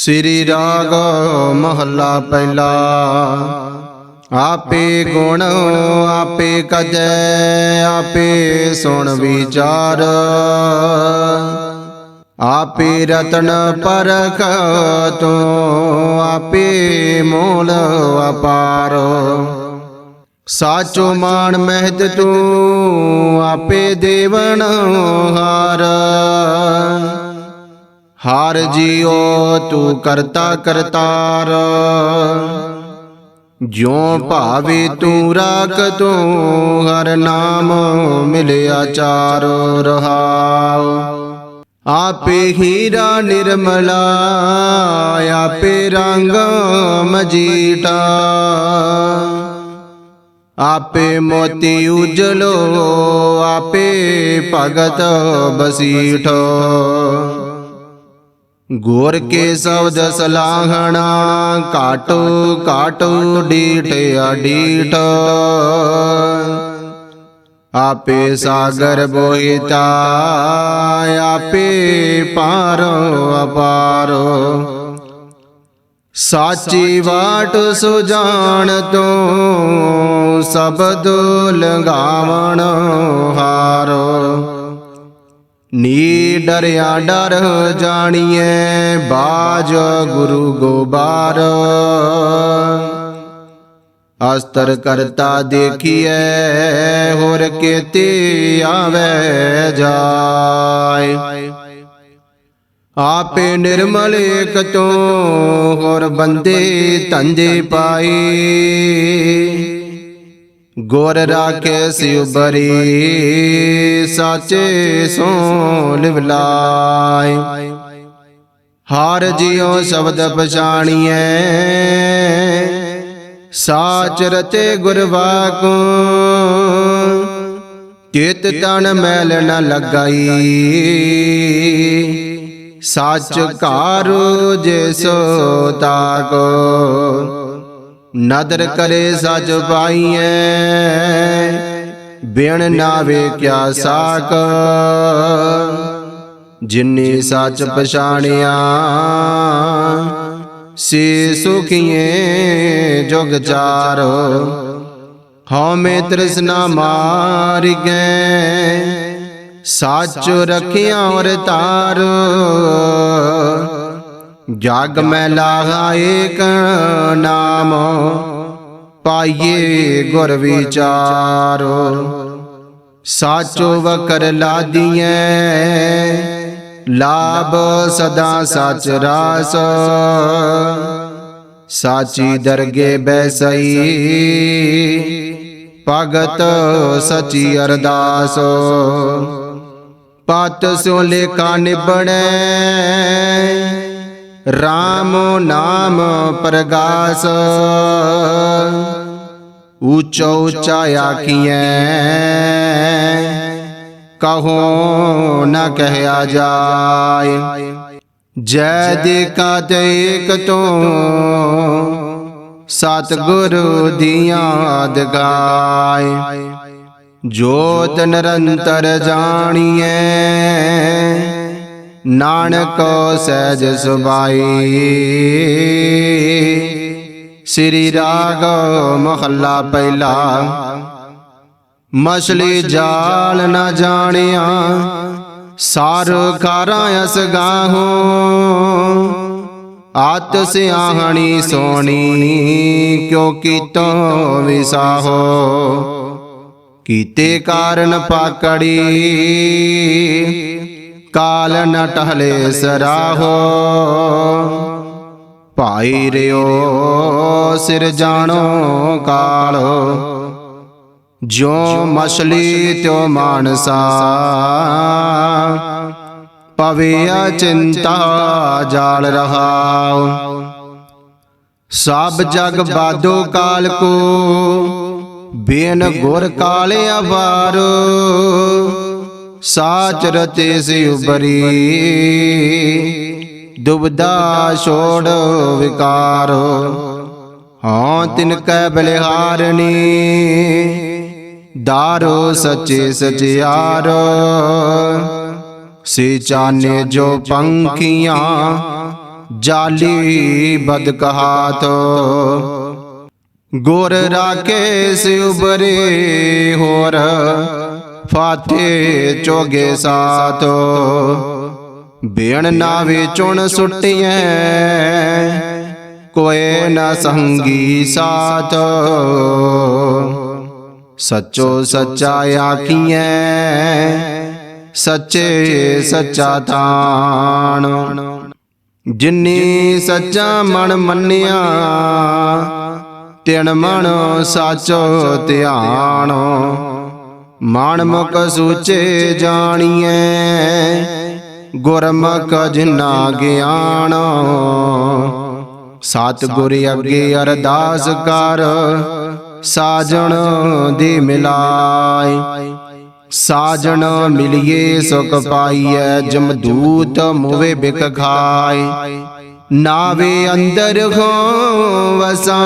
ਸ੍ਰੀ ਰਾਗ ਮਹੱਲਾ ਪਹਿਲਾ। ਆਪੇ ਗੁਣ ਆਪੇ ਕਜੈ, ਆਪੇ ਸੁਣ ਵਿਚਾਰ। ਆਪੇ ਰਤਨ ਪਰਖ ਤੂੰ ਆਪੇ ਮੂਲ ਅਪਾਰ। ਸਾਚੋ ਮਾਨ ਮਹਿਦ ਤੂੰ ਆਪੇ ਦੇਵਨ ਹਾਰ। ਹਾਰ ਜੀਓ ਤੂੰ ਕਰਤਾ ਕਰਤਾਰ। ਜਿਉ ਭਾਵੇ ਤੂੰ ਰਾਖ ਤੂੰ ਹਰ ਨਾਮ ਮਿਲਿਆ ਚਾਰ ਰਹਾਉ। ਆਪੇ ਹੀਰਾ ਨਿਰਮਲਾ ਆਪੇ ਰੰਗ ਮਜੀਟਾ ਆਪੇ ਮੋਤੀ ਉਜਲੋ ਆਪੇ ਭਗਤ ਬਸੀਠੋ। ਗੁਰ ਕੇ ਸ਼ਬਦ ਸਲਾਹਣਾ, ਕਾਟੋ ਕਾਟੋ ਡੀਠ ਅਡੀਟ ਆਪੇ ਸਾਗਰ ਬੋਹਿਤਾ ਆਪੇ ਪਾਰੋ ਅਪਾਰੋ। ਸਾਚੀ ਬਾਟ ਸੁਜਾਨ ਤੂੰ ਸਬਦ ਲੰਗਾਵਣ ਹਾਰੋ। ਨੀ ਡਰਿਆ ਡਰ ਜਾਣੀਏ ਬਾਜ ਗੁਰੂ ਗੋਬਾਰ। ਅਸਤਰ ਕਰਤਾ ਦੇਖੀਐ, ਹੋਰ ਕੇਤੇ ਆਵੇ ਜਾਏ। ਆਪੇ ਨਿਰਮਲ ਏਕ ਤੋਂ ਹੋਰ ਬੰਦੇ ਧੰਦੇ ਪਾਈ ਗੁਰ ਰਾਖੇ ਸਿਉ ਬਰੀ ਸਾਚੇ ਸੋ ਲਿਵਲਾਈ ਹਾਰ ਜਿਉ ਸ਼ਬਦ ਪਛਾਣੀਐ। ਸਾਚ ਰਤੇ ਗੁਰ ਵਾਕੂ। ਚਿਤ ਤਨ ਮੈਲ ਨ ਲਗਾਈ। ਸੱਚ ਘਾਰ ਜਿਸੋ ਤਾਕੋ। ਨਦਰ ਕਰੇ ਸੱਚ ਪਾਈਐ ਬਿਨ ਨਾਵੇ ਕਿਆ ਸਾਕ ਜਿਨੇ ਸੱਚ ਪਛਾਣਿਆ, ਸੇ ਸੁਖੀਏ ਜੁਗ ਚਾਰ। ਹਉਮੈ ਤ੍ਰਿਸ਼ਨਾ ਮਾਰ ਗਏ ਸਾਚ ਰਖਿਆ ਔਰ ਤਾਰ। ਜਗ ਮੈਂ ਲਾਗਾ ਏਕ ਨਾਮ, ਪਾਈਏ ਗੁਰ ਵਿਚਾਰੋ। ਸਾਚੋ ਵਕਰ ਲਾਦੀਐ, ਲਾਭ ਸਦਾ ਸਚ ਰਾਸ। ਸਾਚੀ ਦਰਗੇ ਬੈਸਈ, ਭਗਤ ਸਚੀ ਅਰਦਾਸ। ਪਤ ਸੋ ਲੇਖਾ ਨਿਬੜੈ RAM ਨਾਮ ਪ੍ਰਗਾਸ। ਊਚਾ ਊਚਾ ਆਖੀਐ, ਕਹੋ ਨ ਕਹਿਆ ਜਾਏ। ਜੈ ਦੇਖਾ ਦੇਖ ਤੋ ਸਤ ਗੁਰੂ ਦੀਆਂ ਦਗਾਏ ਜੋਤ ਨਿਰੰਤਰ ਜਾਣੀਐ ਨਾਨਕ ਸਹਿਜ ਸੁਭਾਈ। ਸ੍ਰੀ ਰਾਗ ਮਹੱਲਾ ਪਹਿਲਾ। ਮਛਲੀ ਜਾਲ ਨਾ ਜਾਣਿਆ। ਸਾਰ ਕਾਰਾਂ ਅਸ ਗਾਹੋ। ਆਤ ਸਿਆਹਣੀ ਸੋਣੀ, ਕਿਉ ਕੀਤੋ ਵਿਸਾਹੋ? ਕੀਤੇ ਕਾਰਨ ਪਾਕੜੀ। ਕਾਲ ਨ ਟਹਲੇ ਸਰਾਹੋ। ਭਾਈ ਰਿਓ, ਸਿਰ ਜਾਣੋ ਕਾਲੋ। ਜੋ ਮਛਲੀ ਤਿਉ ਮਾਨਸਾ। ਪਵਿਆ ਚਿੰਤਾ ਜਾਲ ਰਹਾਉ। ਸਭ ਜਗ ਬਾਦੋ ਕਾਲ ਕੋ, ਬੇਨ ਗੁਰ ਕਾਲ ਅਵਾਰ। ਸਾਚ ਰਤੇ ਸੇ ਉਬਰੀ ਦੁਬਦਾ ਛੋੜ ਵਿਕਾਰ। ਹਾਂ, ਤਿਨ ਕੈ ਬਲਿਹਾਰਣੀ ਦਾਰੋ ਸੱਚੇ ਸਚਿਆਰ। ਸੇ ਚਾਨੇ ਜੋ ਪੰਖੀਆਂ, ਜਾਲੀ ਬਦ ਕਹਾਤ ਗੁਰ ਰਾਖੇ ਸਿਉਬਰੇ ਹੋਰ। ਫਾਤੇ ਚੋਗੇ ਸਾਥ। ਬੇਣ ਨਾਵੇ ਚੁਣ ਸੁਟਿਐ, ਕੋਏ ਨਾ ਸੰਗੀ ਸਾਥ। ਸੱਚੋ ਸੱਚਾ ਆਖੀਐ, ਸੱਚੇ ਸੱਚਾ ਥਾਨ। ਜਿਨੀ ਸੱਚਾ ਮਨ ਮੰਨਿਆ ਤਿਣ ਮਨ ਸਾਚੋ ਧਿਆਨ। ਮਨ ਮੁਖ ਸੂਚੇ ਜਾਣੀਐ, ਗੁਰਮੁਖ ਜਿਨਾ ਗਿਆਨ। ਸਤ ਗੁਰ ਅੱਗੇ ਅਰਦਾਸ ਕਰ, ਸਾਜਣ ਦੀ ਮਿਲਾਏ। ਸਾਜਣ ਮਿਲਿਏ, ਸੁਖ ਪਾਈਐ, ਜਮਦੂਤ ਮੋਵੇ ਬਿਕ ਖਾਏ। ਨਾਵੇ ਅੰਦਰ ਹੋ ਵਸਾ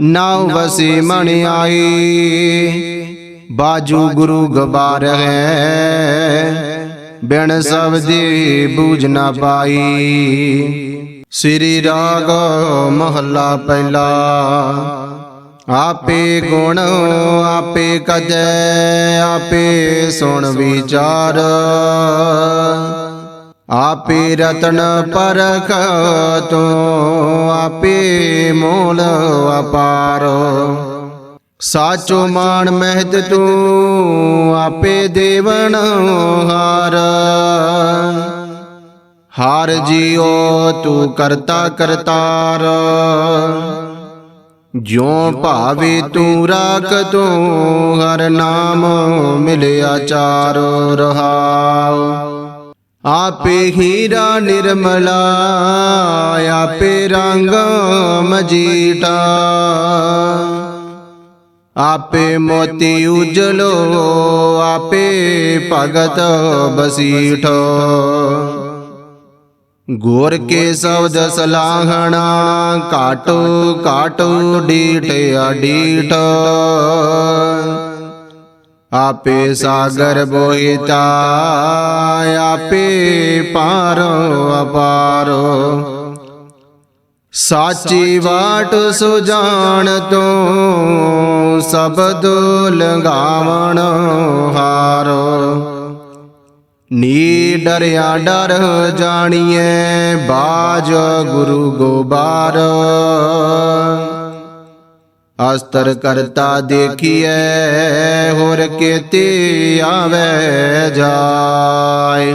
ਨਾਉ ਵਸੇ ਮਣ ਆਈ ਬਾਜੂ ਗੁਰੂ ਗਬਾਰ ਹੈ ਬਿਨ ਸਬਦੀ ਬੂਝ ਨਾ ਪਾਈ। ਸ੍ਰੀ ਰਾਗ ਮਹੱਲਾ ਪਹਿਲਾ। ਆਪੇ ਗੁਣ ਆਪੇ ਕਜੈ, ਆਪੇ ਸੁਣ ਵਿਚਾਰ। ਆਪੇ ਰਤਨ ਪਰਖ ਤੂੰ ਆਪੇ ਮੋਲ ਅਪਾਰ ਸਾਚੋ ਮਾਨ ਮਹਿਤ ਤੂੰ ਆਪੇ ਦੇਵਨ ਹਾਰ। ਹਾਰ ਜੀਓ ਤੂੰ ਕਰਤਾ ਕਰਤਾਰ। ਜਿਉ ਭਾਵੇ ਤੂੰ ਰਾਖ ਤੂੰ ਹਰ ਨਾਮ ਮਿਲਿਆ ਚਾਰੋ ਰਹਾਉ। ਆਪੇ ਹੀਰਾ ਨਿਰਮਲਾ, ਆਪੇ ਰੰਗ ਮਜੀਟਾ ਆਪੇ ਮੋਤੀ ਉਜਲੋ, ਆਪੇ ਭਗਤ ਬਸੀਠੋ। ਗੁਰ ਕੇ ਸ਼ਬਦ ਸਲਾਹਣਾ, ਕਾਟੋ ਕਾਟੋ ਡੀਠ ਆਪੇ ਸਾਗਰ ਬੋਹਿਤਾ ਆਪੇ ਪਾਰੋ, ਅਪਾਰੋ। ਸਾਚੀ ਵਾਟ ਸੁਜਾਨ ਤੂੰ ਸਬਦ ਲੰਗਾਵਣ ਹਾਰੋ। ਨੀ ਡਰਿਆ ਡਰ ਜਾਣੀਏ ਬਾਜ ਗੁਰੂ ਗੋਬਾਰ। ਅਸਤਰ ਕਰਤਾ ਦੇਖੀਐ ਹੋਰ ਕੇਤੇ ਆਵੇ ਜਾਏ।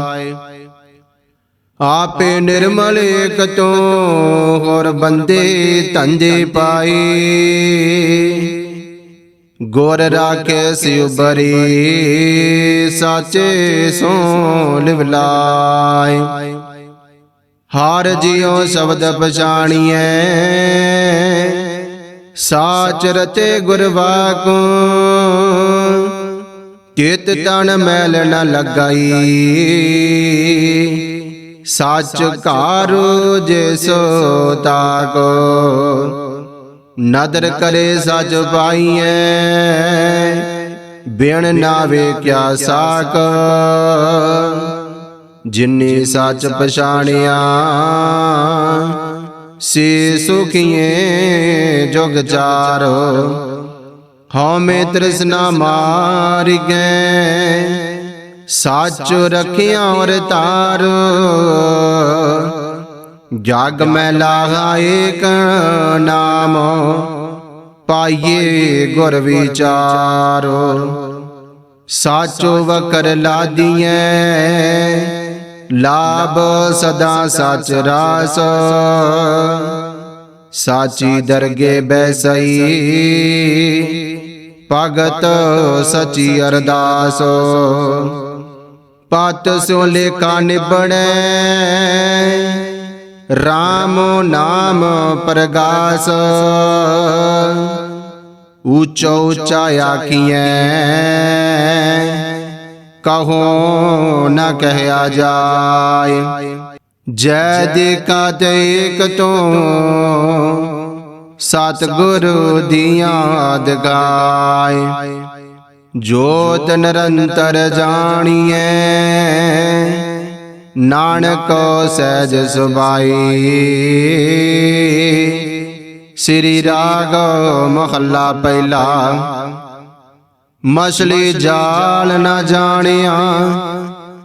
ਆਪੇ ਨਿਰਮਲ ਏਕ ਤੋਂ ਹੋਰ ਬੰਦੇ ਧੰਦੇ ਪਾਈ ਗੁਰ ਰਾਖੇ ਸਿਉਬਰੀ ਸਾਚੇ ਸੋ ਲਿਵ ਲਾਇ ਹਾਰ ਜਿਉ ਸ਼ਬਦ ਪਛਾਣੀਐ। ਸਾਚ ਰਤੇ ਗੁਰ ਵਾਕੂ। ਚਿਤ ਤਨ ਮੈਲ ਨ ਲਗਾਈ। ਸੱਚ ਘਰ ਜਿਸੋ ਤਾਕੋ। ਨਦਰ ਕਰੇ ਸੱਚ ਪਾਈਐ ਬਿਨ ਨਾਵੇ ਕਿਆ ਸਾਕ ਜਿਨੇ ਸੱਚ ਪਛਾਣਿਆ, ਸੇ ਸੁਖੀਏ ਜੁਗ ਚਾਰੋ। ਹਉ ਮੇ ਤ੍ਰਿਸ਼ਨਾ ਮਾਰ ਗਏ ਸਾਚ ਰਖਿਆ ਔਰ ਤਾਰ। ਜਗ ਮੈਂ ਲਾਗਾ ਏਕ ਨਾਮ, ਪਾਈਏ ਗੁਰ ਵਿਚਾਰੋ। ਸਾਚੋ ਵਕਰ ਲਾਦੀਐ, ਲਾਭ ਸਦਾ ਸਚ ਰਾਸ। ਸਾਚੀ ਦਰਗੇ ਬੈਸਈ ਭਗਤ ਸਚੀ ਅਰਦਾਸ। ਪਤ ਸੋ ਲੇਖਾ ਨਿਬੜੈ RAM ਨਾਮ ਪ੍ਰਗਾਸ। ਉੱਚਾ ਉੱਚਾ ਆਖੀਐ ਕਹੋ ਨ ਕਹਿਆ ਜਾਏ। ਜੈ ਦੇਖਾ ਦੇਖ ਤੋਂ ਸਤਿਗੁਰੂ ਗੁਰੂ ਯਾਦ ਦਗਾਏ ਜੋਤ ਨਿਰੰਤਰ ਜਾਣੀਐ। ਨਾਨਕ ਸਹਿਜ ਸੁਭਾਈ। ਸ੍ਰੀ ਰਾਗ ਮਹੱਲਾ ਪਹਿਲਾ। ਮਛਲੀ ਜਾਲ ਨਾ ਜਾਣਿਆ।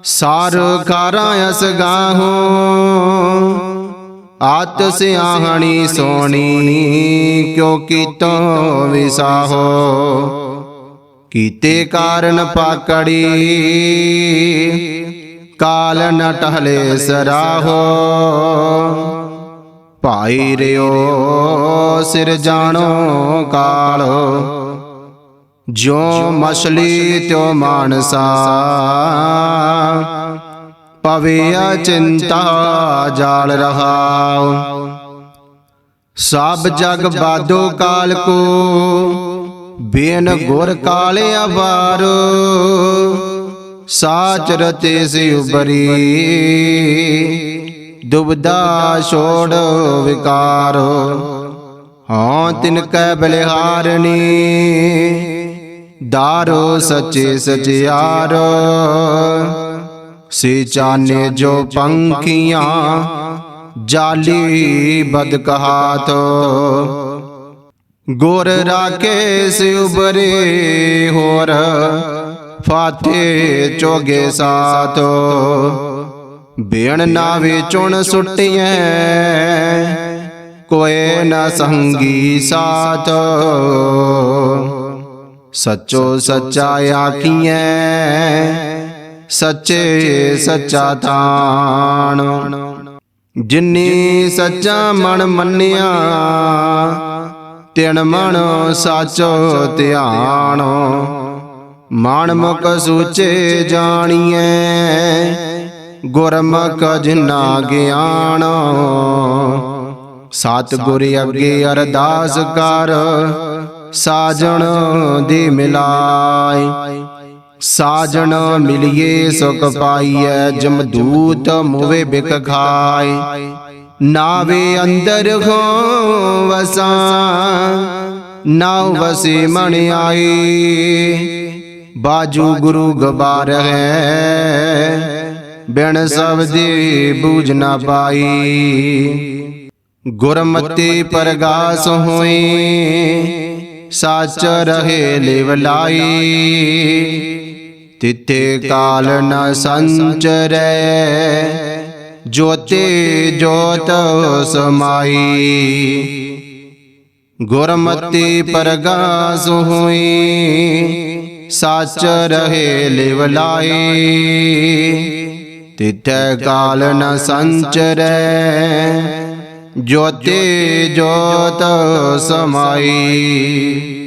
ਸਾਰ ਕਾਰਾਂ ਅਸ ਗਾਹੋ। ਆਤ ਸਿਆਹਣੀ ਸੋਣੀ, ਕਿਉ ਕੀਤੋ ਵਿਸਾਹੋ? ਕੀਤੇ ਕਾਰਨ ਪਾਕੜੀ, ਕਾਲ ਨ ਟਹਲੇ ਸਰਾਹੋ। ਭਾਈ ਰਿਓ, ਸਿਰ ਜਾਣੋ ਕਾਲੋ। ਜੋ ਮਛਲੀ ਤਿਉ ਮਾਨਸਾ। ਪਵੇ ਚਿੰਤਾ ਜਾਲ ਰਹਾਉ ਸਭ ਜਗ ਬਾਦੋ ਕਾਲ ਕੋ ਬੇਨ ਗੁਰ ਕਾਲੇ ਅਵਾਰ। ਸਾਚ ਰਤੇ ਸਿ ਉਬਰੀ। ਦੁਬਦਾ ਛੋੜ ਵਿਕਾਰ। ਹਾਂ ਤਿਨ ਕੈ ਬਲਿਹਾਰਣੀ ਦਾਰੋ ਸੱਚੇ ਸਚਿਆਰ। ਸੇ ਚਾਨੇ ਜੋ ਪੰਖੀਆਂ, ਜਾਲੀ ਬਦ ਕਹਾਤ ਗੁਰ ਰਾਕੇ ਸਿ ਉਬਰੇ ਹੋਰ, ਫਾਤੇ ਚੋਗੇ ਸਾਥ। ਬੇਣ ਨਾਵੇ ਚੁਣ ਸੁਟਿਐ, ਕੋਏ ਨਾ ਸੰਗੀ ਸਾਥ। ਸਚੋ ਸੱਚਾ ਆਖੀਐ ਸੱਚੇ ਸੱਚਾ ਤਾਣ ਜਿਨੀ ਸੱਚਾ ਮਨ ਮੰਨਿਆ ਤਿਣ ਮਨ ਸਾਚੋ ਧਿਆਨ। ਮਨ ਮੁਖ ਸੂਚੇ ਜਾਣੀਐ ਗੁਰਮੁਖ ਜਿਨਾ ਗਿਆਨ। ਸਤ ਗੁਰ ਅੱਗੇ ਅਰਦਾਸ ਕਰ ਸਾਜਣ ਦੀ ਮਿਲਾਈ। ਸਾਜਣ ਮਿਲਿਏ ਸੁਖ ਪਾਈਐ ਜਮਦੂਤ ਮੋਵੇ ਬਿਕ ਖਾਏ। ਨਾਵੇ ਅੰਦਰ ਹੋ ਵਸਾ ਨਾਉ ਵਸੇ ਮਣ ਆਈ ਬਾਜੂ ਗੁਰੂ ਗਬਾਰ ਹੈ, ਬਿਨ ਸਬਦੀ ਬੂਝ ਨਾ ਪਾਈ ਗੁਰਮਤੇ ਪਰਗਾਸ ਹੋਈ ਸਾਚ ਰਹੇ ਲਿਵ ਲਾਈ ਤਿੱਥੇ ਕਾਲ ਨ ਸੰਚਰੈ ਜੋਤੇ ਜੋਤ ਸਮਾਈ। ਗੁਰਮਤਿ ਪਰਗਾਸ ਹੋਈ ਸਾਚ ਰਹੇ ਲਿਵ ਲਾਈ ਤਿੱਥੇ ਕਾਲ ਨ ਸੰਚਰੈ ਜੋਤੇ ਜੋਤ ਸਮਾਈ।